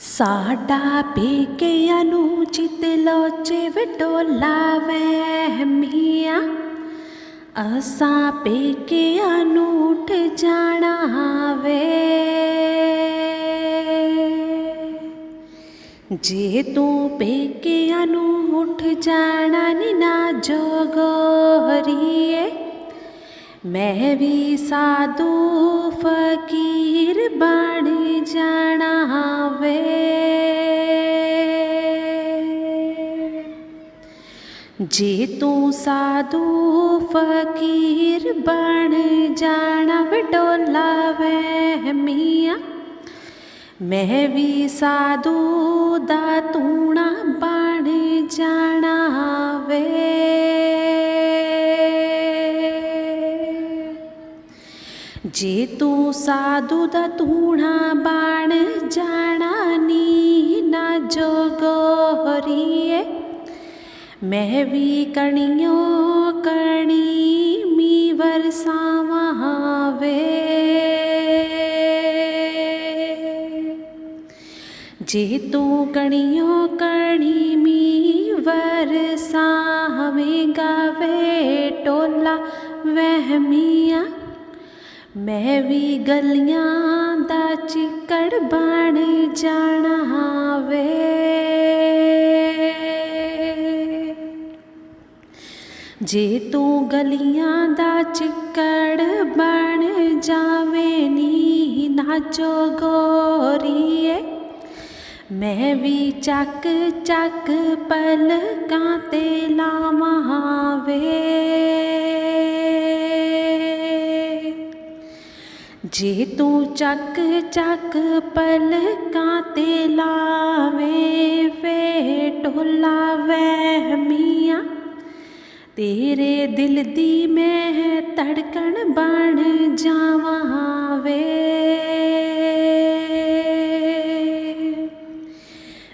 ਸਾਡਾ ਪੇਕਿਆਂ ਨੂੰ ਚਿਤ ਲੋਚੇ ਵਟੋਲਾ ਵਹਿਮੀਆਂ ਅਸਾਂ ਪੇਕਿਆਂ ਨੂੰ ਉੱਠ ਜਾਣਾ ਵੇ। ਜੇ ਤੂੰ ਪੇਕਿਆਂ ਨੂੰ ਉੱਠ ਜਾਣਾ ਨੀ ਨਾ ਜੋਗੋਰੀਏ ਮੈਂ ਵੀ ਸਾਧੂ ਫਕੀਰ ਬਣ ਜਾ ਜੇ ਤੂੰ ਸਾਧੂ ਫਕੀਰ ਬਣ ਜਾਣਾ, ਵਡੋਲਾ ਵਹਿਮੀਆਂ ਮੈਂ ਵੀ ਸਾਧੂ ਦਾ ਤੂਣਾ ਬਣ ਜਾਣਾ ਵੇ। ਜੇ ਤੂੰ ਸਾਧੂ ਦਾ ਤੂਣਾ ਬਣ ਮੈਂ ਵੀ ਕਣੀਓ ਕਣੀ ਮੀ ਵਰਸਾਵਾਂ ਵੇ ਜੇ ਤੂੰ ਕਣਿਓ ਕਣੀ ਮੀ ਵਰਸਾਵੇਂਗਾ ਵੇ ਟੋਲਾ ਵਹਿਮੀਆਂ। ਮੈਂ ਵੀ ਗਲੀਆਂ ਦਾ ਚਿੱਕੜ ਬਣ ਜਾਣਾ ਵੇ ਜੇ ਤੂੰ ਗਲੀਆਂ ਦਾ ਚਿੱਕੜ ਬਣ ਜਾਵੇਂ ਨੀ ਨਾਚੋ ਗੋਰੀਏ। ਮੈਂ ਵੀ ਚੱਕ ਚੱਕ ਪਲਕਾਂ ਤੇ ਲਾਵਾਂ ਵੇ। ਜੇ ਤੂੰ ਚੱਕ ਚੱਕ ਪਲਕਾਂ ਤੇ ਲਾਵੇਂ ਫੇ ਢੋਲਾ ਵਹਿਮੀਆਂ ਤੇਰੇ ਦਿਲ ਦੀ ਮੈਂ ਧੜਕਣ ਬਣ ਜਾਵਾਂ ਵੇ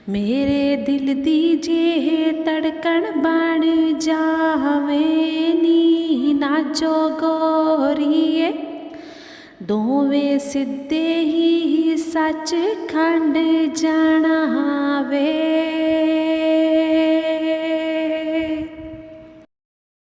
ਮੇਰੇ ਦਿਲ ਦੀ ਜੇ ਧੜਕਣ ਬਣ ਜਾਵੇ ਨੀ ਨਾਚੋ ਗੋਰੀਏ। ਦੋਵੇਂ ਸਿੱਧੇ ਹੀ ਸੱਚ ਖੰਡ ਜਾਣਾ ਵੇ